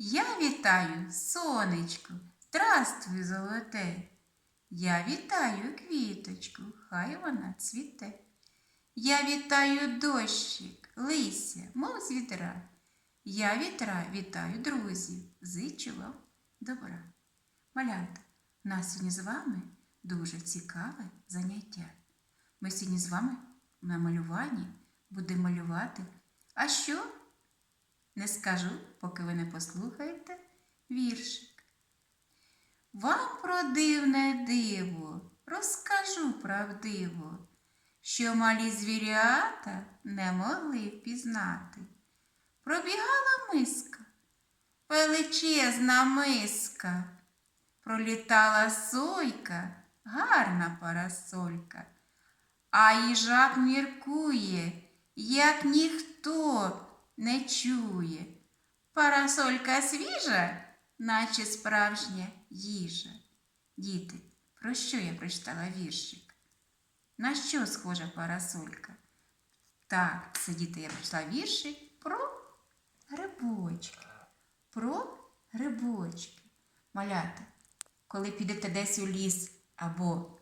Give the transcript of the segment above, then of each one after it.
Я вітаю сонечко, здравствуй, золоте. Я вітаю квіточку, хай вона цвіте. Я вітаю дощик, листя, мов з вітра. Я вітра вітаю друзів, зичу вам добра. Малята, у нас сьогодні з вами дуже цікаве заняття. Ми сьогодні з вами на малюванні будемо малювати. А що? Не скажу, поки ви не послухаєте віршик. Вам про дивне диво розкажу правдиво, що малі звірята не могли впізнати. Пробігала миска, величезна миска, пролітала сойка, гарна парасолька, а їжак міркує, як ніхто не чує. Парасолька свіжа, наче справжня їжа. Діти, про що я прочитала віршик? На що схожа парасолька? Так, це діти, я прочитала віршик про грибочки. Про грибочки. Малята, коли підете десь у ліс або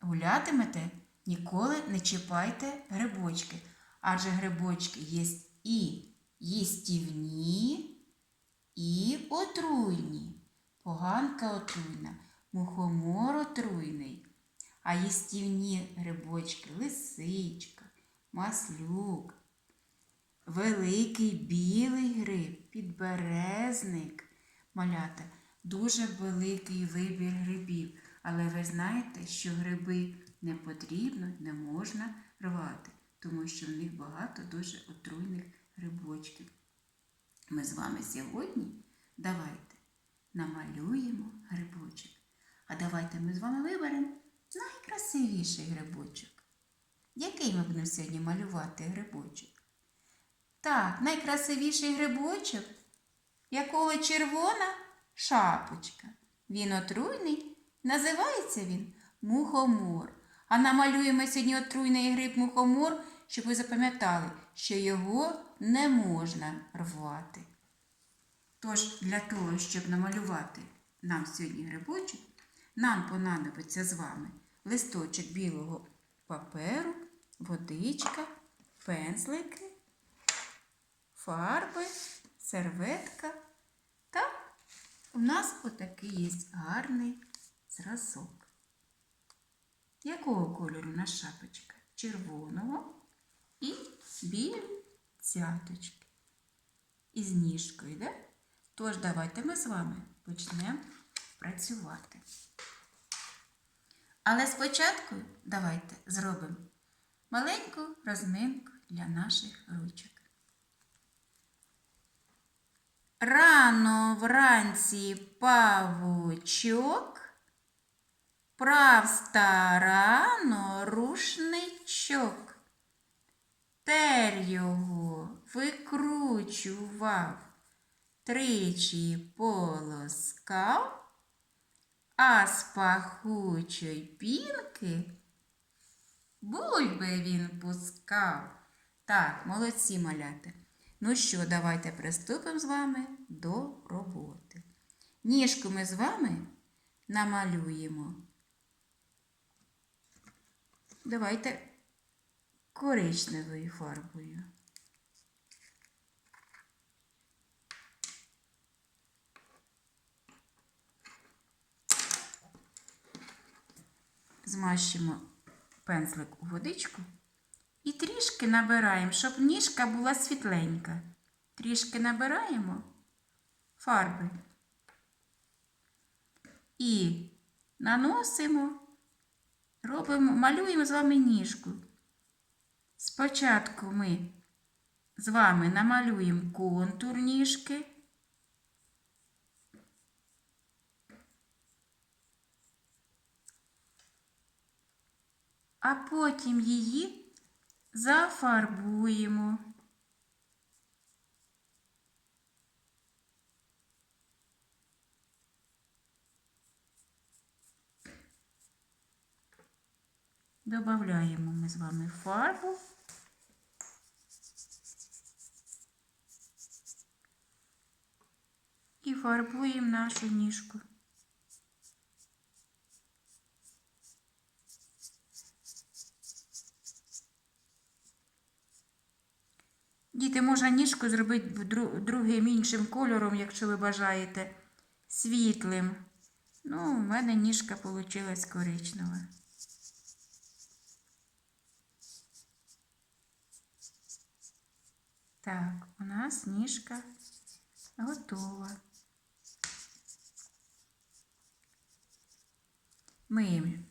гулятимете, ніколи не чіпайте грибочки, адже грибочки є і їстівні, і отруйні. Поганка отруйна, мухомор отруйний, а їстівні грибочки лисичка, маслюк, великий білий гриб, підберезник, малята, дуже великий вибір грибів. Але ви знаєте, що гриби не потрібно, не можна рвати, тому що в них багато дуже отруйних грибочків. Ми з вами сьогодні давайте намалюємо грибочок. А давайте ми з вами виберемо найкрасивіший грибочок. Який ми будемо сьогодні малювати грибочок? Так, найкрасивіший грибочок, якого червона шапочка. Він отруйний, називається він мухомор. А намалюємо сьогодні отруйний гриб мухомор, щоб ви запам'ятали, що його не можна рвати. Тож, для того, щоб намалювати нам сьогодні грибочок, нам понадобиться з вами листочок білого паперу, водичка, пензлики, фарби, серветка та у нас отакий є гарний зразок. Якого кольору наша шапочка? Червоного і білі цяточки. Із ніжкою, да? Тож давайте ми з вами почнемо працювати. Але спочатку давайте зробимо маленьку розминку для наших ручок. Рано вранці павучок, прав старано рушничок. Тер його викручував, тричі полоскав, а з пахучої пінки бульби він пускав. Так, молодці маляти. Ну що, давайте приступимо з вами до роботи. Ніжку ми з вами намалюємо. Давайте коричневою фарбою. Змащимо пензлик у водичку і трішки набираємо, щоб ніжка була світленька. Трішки набираємо фарби і наносимо, робимо, малюємо з вами ніжку. Спочатку ми з вами намалюємо контур ніжки. А потім її зафарбуємо. Добавляємо ми з вами фарбу. І фарбуємо нашу ніжку. Діти, можна ніжку зробити другим іншим кольором, якщо ви бажаєте, світлим. Ну, у мене ніжка вийшла коричнева. Так, у нас ніжка готова. Миємо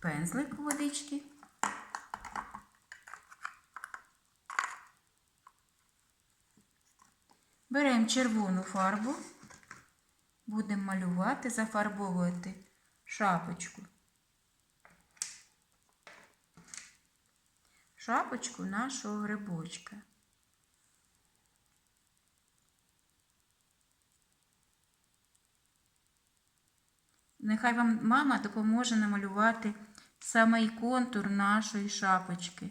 пензлик у водички. Беремо червону фарбу, будемо малювати, зафарбовувати шапочку. Шапочку нашого грибочка. Нехай вам мама допоможе намалювати самий контур нашої шапочки.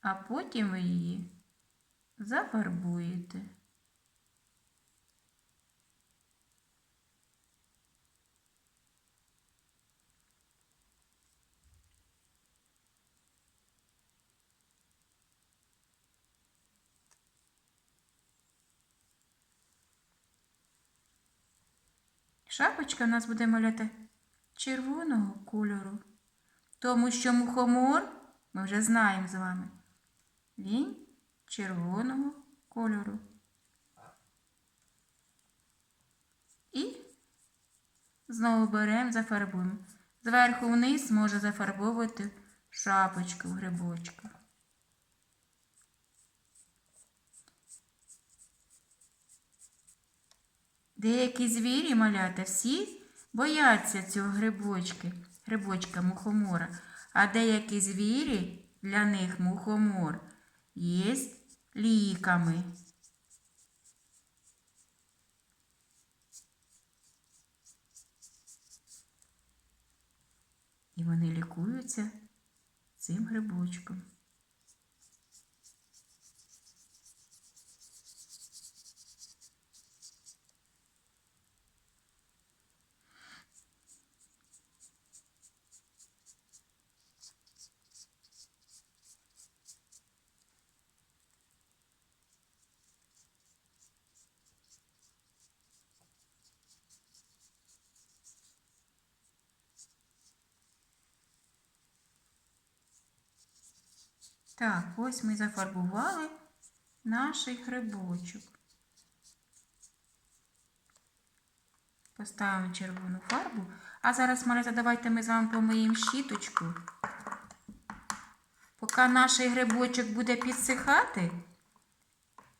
А потім ви її зафарбуєте. Шапочка у нас буде маляти червоного кольору, тому що мухомор, ми вже знаємо з вами, він червоного кольору. І знову беремо, зафарбуємо. Зверху вниз може зафарбовувати шапочку грибочка. Деякі звірі малята всі бояться цього грибочки, грибочка мухомора, а деякі звірі для них мухомор є ліками. І вони лікуються цим грибочком. Так, ось ми зафарбували наш грибочок. Поставимо червону фарбу. А зараз, малята, давайте ми з вами помиємо щіточку. Поки наш грибочок буде підсихати,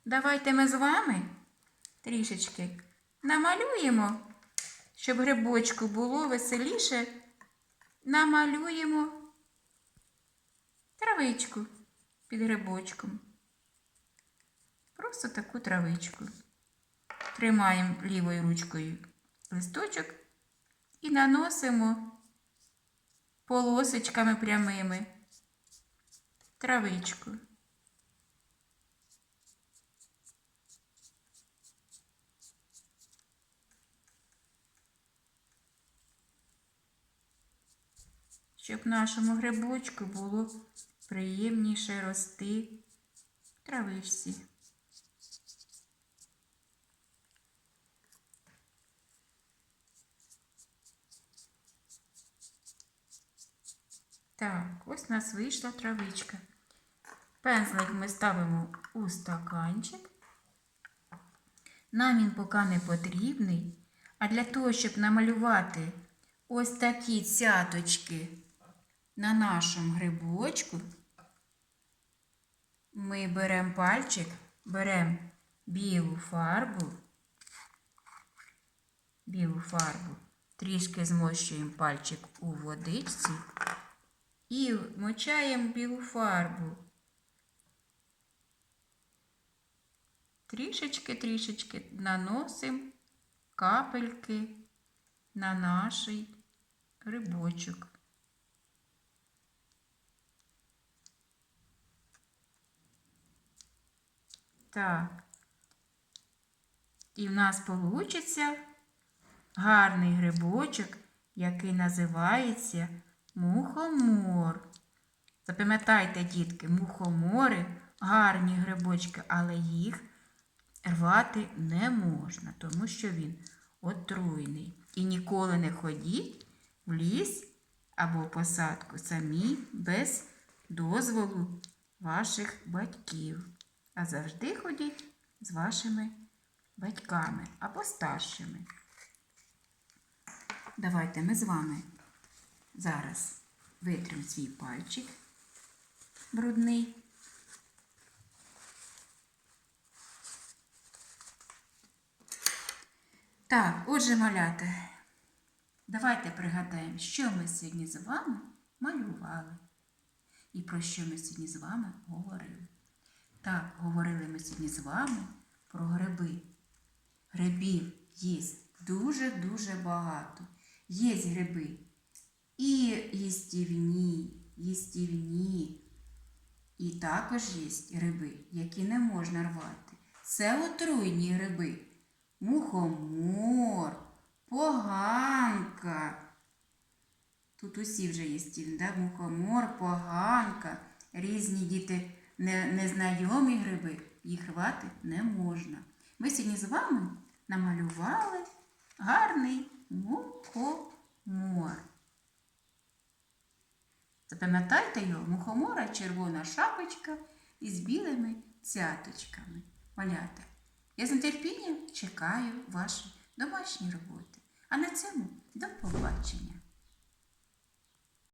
давайте ми з вами трішечки намалюємо, щоб грибочку було веселіше. Намалюємо травичку під грибочком. Просто таку травичку. Тримаємо лівою ручкою листочок і наносимо полосочками прямими травичку. Щоб нашому грибочку було приємніше рости в травичці. Так, ось у нас вийшла травичка. Пензлик ми ставимо у стаканчик. Нам він поки не потрібний. А для того, щоб намалювати ось такі цяточки на нашому грибочку, ми беремо пальчик, беремо білу фарбу, білу фарбу, трішки змощуємо пальчик у водичці і мочаємо білу фарбу. Трішечки-трішечки наносимо капельки на наш грибочок. Так. І в нас получиться гарний грибочок, який називається мухомор. Запам'ятайте, дітки, мухомори гарні грибочки, але їх рвати не можна, тому що він отруйний. І ніколи не ходіть в ліс або посадку самі без дозволу ваших батьків. А завжди ходіть з вашими батьками або старшими. Давайте ми з вами зараз витримо свій пальчик брудний. Так, отже, малята, давайте пригадаємо, що ми сьогодні з вами малювали і про що ми сьогодні з вами говорили. Так, говорили ми сьогодні з вами про гриби. Грибів є дуже-дуже багато. Є гриби і їстівні, їстівні. І також є гриби, які не можна рвати. Це отруйні гриби. Мухомор, поганка. Тут усі вже є да? мухомор, поганка, різні діти незнайомі гриби, їх рвати не можна. Ми сьогодні з вами намалювали гарний мухомор. Запам'ятайте його, мухомора червона шапочка із білими цяточками. Малята, я з нетерпінням чекаю ваші домашні роботи. А на цьому до побачення!